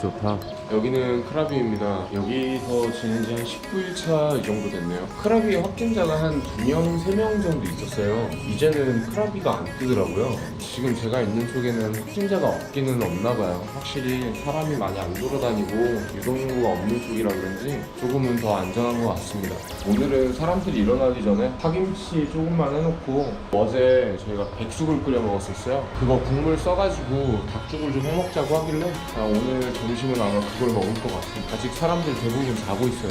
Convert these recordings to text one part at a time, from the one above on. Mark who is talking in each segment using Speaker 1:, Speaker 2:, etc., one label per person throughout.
Speaker 1: 좋다. 여기는 크라비입니다. 여기서 지낸 지 한 19일차 이 정도 됐네요. 크라비 확진자가 한 2명, 3명 정도 있었어요. 이제는 크라비가 안 뜨더라고요. 지금 제가 있는 쪽에는 확진자가 없기는 없나 봐요. 확실히 사람이 많이 안 돌아다니고 유동인구가 없는 쪽이라 그런지 조금은 더 안전한 것 같습니다. 오늘은 사람들이 일어나기 전에 파김치 조금만 해놓고 어제 저희가 백숙을 끓여 먹었었어요. 그거 국물 써가지고 닭죽을 좀 해먹자고 하길래 아, 오늘 점심은 아마 그걸 먹을 것 같습니다. 아직 사람들 대부분 자고 있어요.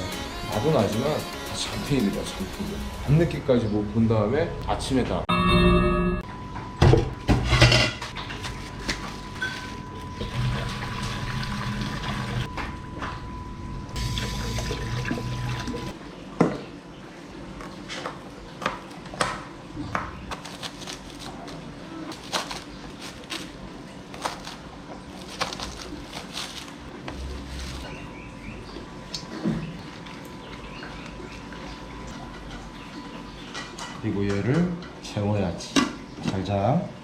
Speaker 1: 나도 나지만 다 잠탱이들이야 잠탱이. 밤늦게까지 뭐 본 다음에 아침에 다
Speaker 2: 그리고 얘를 재워야지. 잘 자.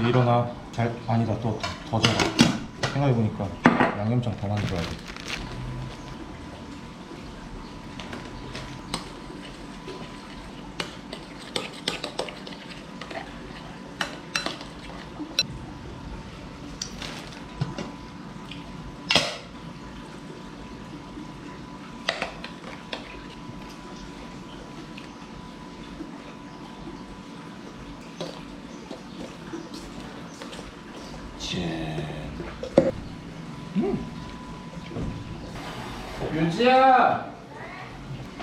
Speaker 2: 이제 일어나. 잘 아니다 또 더 자라. 생각해보니까 양념장 더 만들어야 돼.
Speaker 1: 윤지야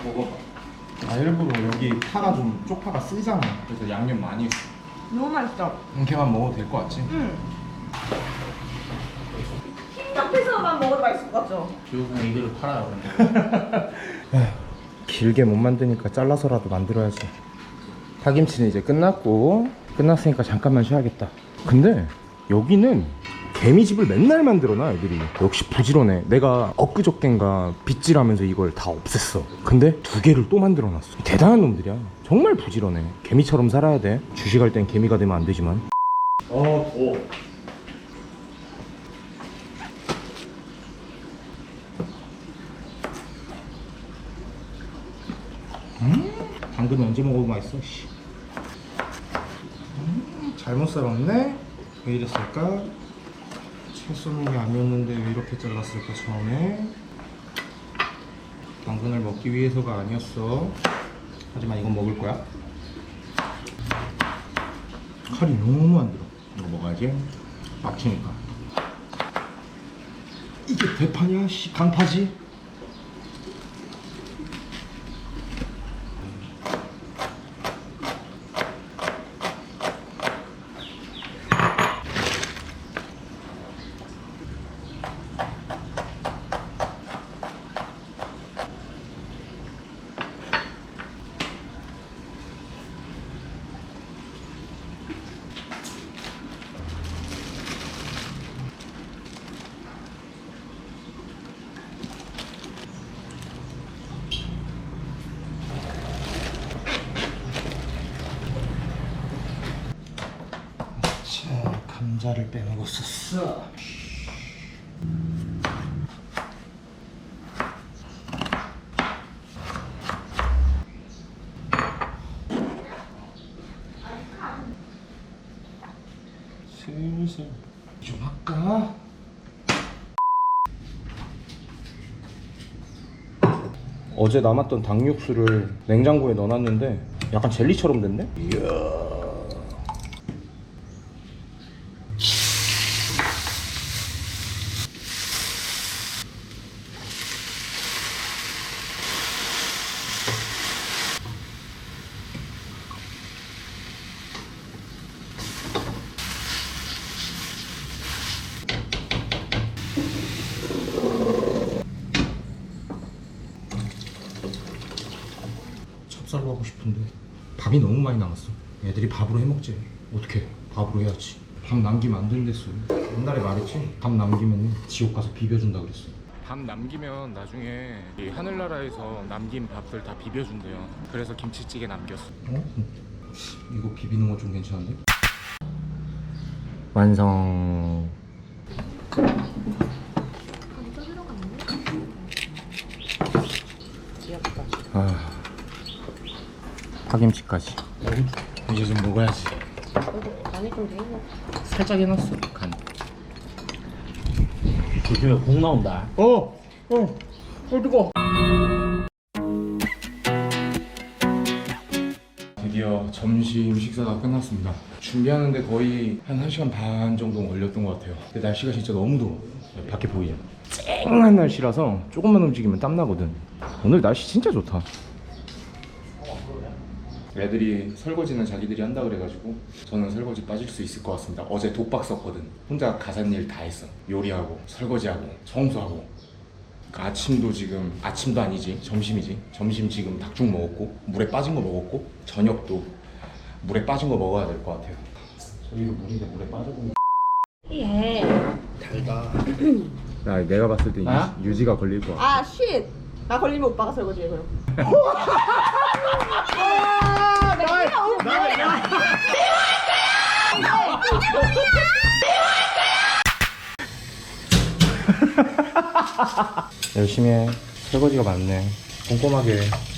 Speaker 1: 먹어.
Speaker 2: 아 일부러 여기 파가 좀 쪽파가 쓰잖아. 그래서 양념 많이 했어.
Speaker 3: 너무 맛있어.
Speaker 2: 이렇게만 먹어도 될 것 같지?
Speaker 3: 응. 앞에서만 먹어도 맛있을 것 같죠?
Speaker 4: 그냥 이대로 팔아요. 근데.
Speaker 1: 길게 못 만드니까 잘라서라도 만들어야지. 파김치는 이제 끝났고 끝났으니까 잠깐만 쉬어야겠다. 근데 여기는 개미집을 맨날 만들어놔 애들이 역시 부지런해 내가 엊그저껜가 빗질하면서 이걸 다 없앴어 근데 두 개를 또 만들어놨어 대단한 놈들이야 정말 부지런해 개미처럼 살아야 돼 주식할 땐 개미가 되면 안 되지만
Speaker 2: 어, 더. 음, 당근 언제 먹어도 맛있어. 씨. 음, 잘못 썰었네. 왜 이랬을까? 채 썰는 게 아니었는데 왜 이렇게 잘랐을까 처음에? 당근을 먹기 위해서가 아니었어. 하지만 이건 먹을 거야. 칼이 너무 안 들어. 이거 먹어야지. 막히니까. 이게 대파냐? 씨, 강파지? 자, 감자를 빼먹었었어. 슬슬 좀 할까?
Speaker 1: 어제 남았던 닭육수를 냉장고에 넣어놨는데 약간 젤리처럼 됐네? 이야 싶은데 밥이 너무 많이 남았어. 애들이 밥으로 해 먹지. 어떻게? 밥으로 해야지. 밥 남기면 안 된댔어. 옛날에 말했지. 밥 남기면 지옥 가서 비벼준다 그랬어.
Speaker 5: 밥 남기면 나중에 이 하늘나라에서 남긴 밥들 다 비벼준대요. 그래서 김치찌개 남겼어.
Speaker 1: 어? 이거 비비는 거 좀 괜찮은데? 완성. 아, 파김치까지. 이제 좀 먹어야지.
Speaker 3: 많이 좀 되고.
Speaker 5: 살짝 해놨어 간.
Speaker 4: 조심해 공 나온다.
Speaker 1: 어, 어, 어디가?
Speaker 5: 드디어 점심 식사가 끝났습니다. 준비하는데 거의 한 1시간 반 정도 걸렸던 것 같아요. 근데 날씨가 진짜 너무 더워. 밖에 보이죠? 쨍한 날씨라서 조금만 움직이면 땀나거든. 오늘 날씨 진짜 좋다. 애들이 설거지는 자기들이 한다 그래가지고 저는 설거지 빠질 수 있을 것 같습니다. 어제 독박 썼거든. 혼자 가사일 다 했어. 요리하고 설거지하고 청소하고. 그러니까 아침도 지금 아침도 아니지 점심이지. 점심 지금 닭죽 먹었고 물에 빠진 거 먹었고 저녁도 물에 빠진 거 먹어야 될 것 같아요. 저희도 물인데 물에 빠져고.
Speaker 3: 예.
Speaker 5: 나 내가 봤을 때? 유, 유지가 걸릴 거야.
Speaker 3: 아, 쉿. 나 걸리면 오빠가 설거지해 그럼.
Speaker 1: 열심히 해. 설거지가 많네. 꼼꼼하게. 해.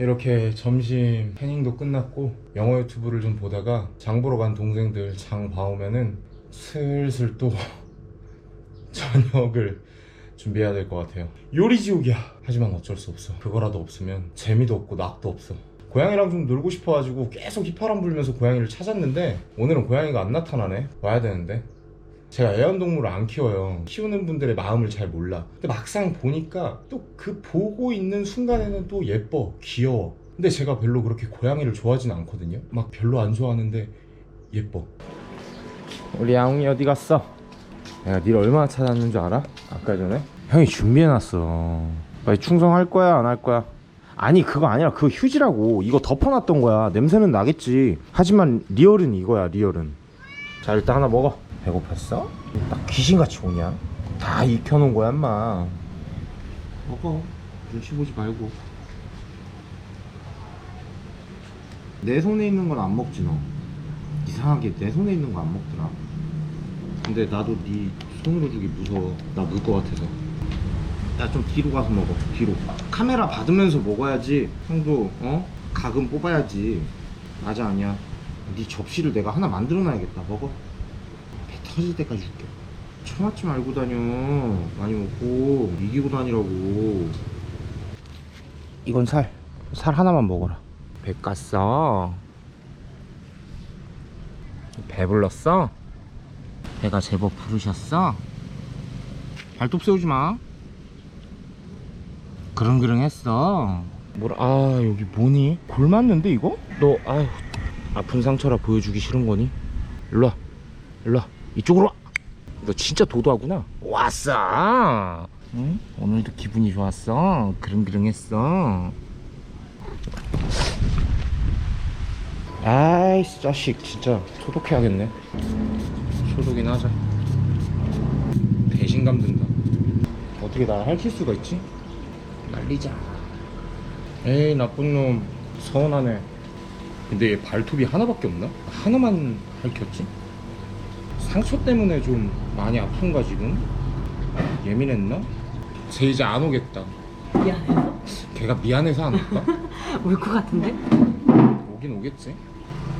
Speaker 1: 이렇게 점심 패닝도 끝났고 영어 유튜브를 좀 보다가 장 보러 간 동생들 장 봐오면은 슬슬 또 저녁을 준비해야 될 것 같아요. 요리 지옥이야. 하지만 어쩔 수 없어. 그거라도 없으면 재미도 없고 낙도 없어. 고양이랑 좀 놀고 싶어가지고 계속 휘파람 불면서 고양이를 찾았는데 오늘은 고양이가 안 나타나네. 와야 되는데 제가 애완동물을 안 키워요. 키우는 분들의 마음을 잘 몰라. 근데 막상 보니까 또 그 보고 있는 순간에는 또 예뻐, 귀여워. 근데 제가 별로 그렇게 고양이를 좋아하진 않거든요. 막 별로 안 좋아하는데 예뻐. 우리 야옹이 어디 갔어? 내가 니를 얼마나 찾았는 줄 알아? 아까 전에? 형이 준비해놨어. 빨리 충성할 거야, 안 할 거야? 아니 그거 아니라 그거 휴지라고 이거 덮어놨던 거야 냄새는 나겠지 하지만 리얼은 이거야 리얼은 자 일단 하나 먹어 배고팠어? 딱 귀신같이 오냐? 다 익혀놓은 거야 인마. 먹어. 눈치 보지 말고. 내 손에 있는 건 안 먹지 너. 이상하게 내 손에 있는 거 안 먹더라. 근데 나도 네 손으로 주기 무서워. 나물거 같아서. 야좀 뒤로 가서 먹어 뒤로. 카메라 받으면서 먹어야지. 형도 어? 각은 뽑아야지. 맞아 아니야. 네 접시를 내가 하나 만들어 놔야겠다. 먹어. 배 터질 때까지 줄게 처맞지 말고 다녀 많이 먹고 이기고 다니라고 이건 살 살 하나만 먹어라 배 깠어 배불렀어? 배가 제법 부르셨어? 발톱 세우지 마 그릉그릉 했어 뭐라 아 여기 뭐니? 골 맞는데 이거? 너 아휴 아픈 상처라 보여주기 싫은 거니? 일로와 일로와 이쪽으로 와. 너 진짜 도도하구나 왔어 응? 오늘도 기분이 좋았어 그릉그릉했어 아이씨 자식 진짜 소독해야겠네 소독이나 하자 배신감 든다 어떻게 날 핥힐 수가 있지? 날리자 에이 나쁜 놈 서운하네 근데 얘 발톱이 하나밖에 없나? 하나만 핥혔지? 상처 때문에 좀 많이 아픈가 지금? 예민했나? 쟤 이제 안 오겠다
Speaker 3: 미안해서?
Speaker 5: 걔가 미안해서 안 올까?
Speaker 3: 올 것 같은데?
Speaker 5: 오긴 오겠지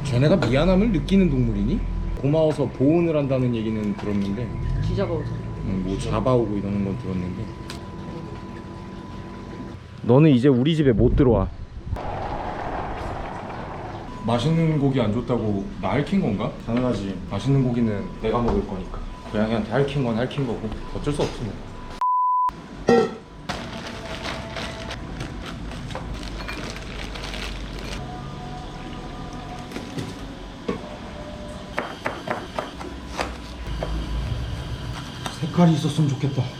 Speaker 5: 쟤네가 미안함을 느끼는 동물이니? 고마워서 보온을 한다는 얘기는 들었는데
Speaker 3: 기자가 오잖아.
Speaker 5: 음, 뭐 잡아오고 이러는 건 들었는데 너는 이제 우리 집에 못 들어와 맛있는 고기 안 줬다고 나 핥힌 건가? 당연하지 맛있는 고기는 내가 먹을 거니까
Speaker 1: 고양이한테 핥힌 건 핥힌 거고 어쩔 수 없지 뭐. 색깔이 있었으면 좋겠다.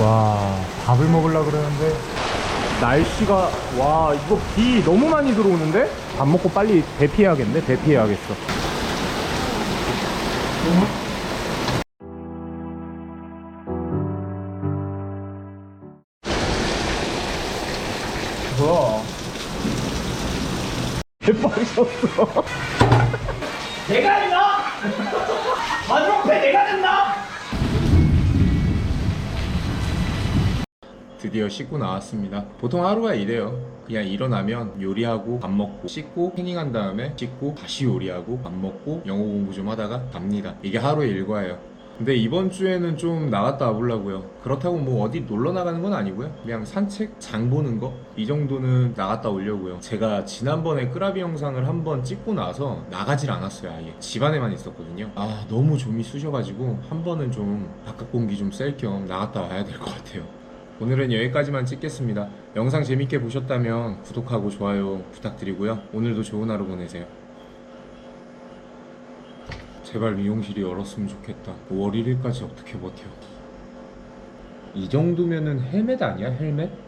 Speaker 1: 와 밥을 먹으려 그러는데 날씨가 와 이거 비 너무 많이 들어오는데 밥 먹고 빨리 대피해야겠네 대피해야겠어 뭐야 대박이었어
Speaker 4: 내가 했나? 마지막 회 내가 냈나?
Speaker 1: 드디어 씻고 나왔습니다. 보통 하루가 이래요. 그냥 일어나면 요리하고 밥 먹고 씻고 태닝한 다음에 씻고 다시 요리하고 밥 먹고 영어 공부 좀 하다가 갑니다. 이게 하루의 일과예요. 근데 이번 주에는 좀 나갔다 와보려고요. 그렇다고 뭐 어디 놀러 나가는 건 아니고요. 그냥 산책, 장 보는 거 이 정도는 나갔다 오려고요. 제가 지난번에 끄라비 영상을 한번 찍고 나서 나가질 않았어요. 아예 집안에만 있었거든요. 아 너무 좀이 쑤셔가지고 한 번은 좀 바깥 공기 좀 쐴 겸 나갔다 와야 될 것 같아요. 오늘은 여기까지만 찍겠습니다. 영상 재밌게 보셨다면 구독하고 좋아요 부탁드리고요. 오늘도 좋은 하루 보내세요. 제발 미용실이 열었으면 좋겠다. 5월 1일까지 어떻게 버텨? 이 정도면은 헬멧 아니야? 헬멧?